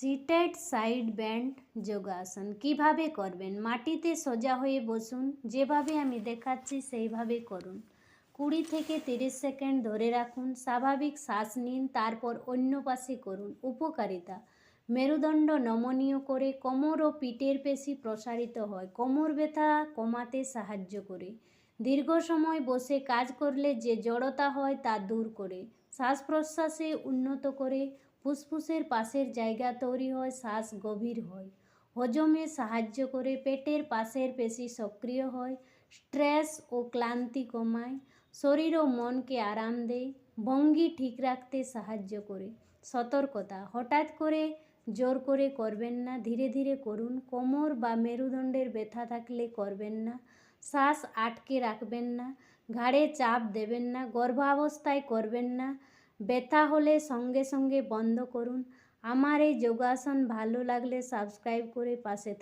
Seated side band যোগাসন। কীভাবে করবেন? মাটিতে সোজা হয়ে বসুন। যেভাবে আমি দেখাচ্ছি, সেইভাবে করুন। কুড়ি থেকে তিরিশ সেকেন্ড ধরে রাখুন। স্বাভাবিক শ্বাস নিন, তারপর অন্য পাশে করুন। উপকারিতা। মেরুদণ্ড নমনীয় করে কোমর ও পিঠের পেশি প্রসারিত হয়। কোমর ব্যথা কমাতে সাহায্য করে। দীর্ঘ সময় বসে কাজ করলে যে জড়তা হয় তা দূর করে। শ্বাস প্রশ্বাসে উন্নত করে। ফুসফুসের পাশের জায়গা তৈরি হয়, শ্বাস গভীর হয়। হজমে সাহায্য করে। পেটের পাশের পেশি সক্রিয় হয়। স্ট্রেস ও ক্লান্তি কমায়। শরীর ও মনকে আরাম দেয়। ভঙ্গি ঠিক রাখতে সাহায্য করে। সতর্কতা। হঠাৎ করে জোর করে করবেন না, ধীরে ধীরে করুন। কোমর বা মেরুদণ্ডের ব্যথা থাকলে করবেন না। শ্বাস আটকে রাখবেন না। ঘাড়ে চাপ দেবেন না। গর্ভাবস্থায় করবেন না। ব্যথা হলে সঙ্গে সঙ্গে বন্ধ করুন। আমার এই যোগাসন ভালো লাগলে সাবস্ক্রাইব করে পাশে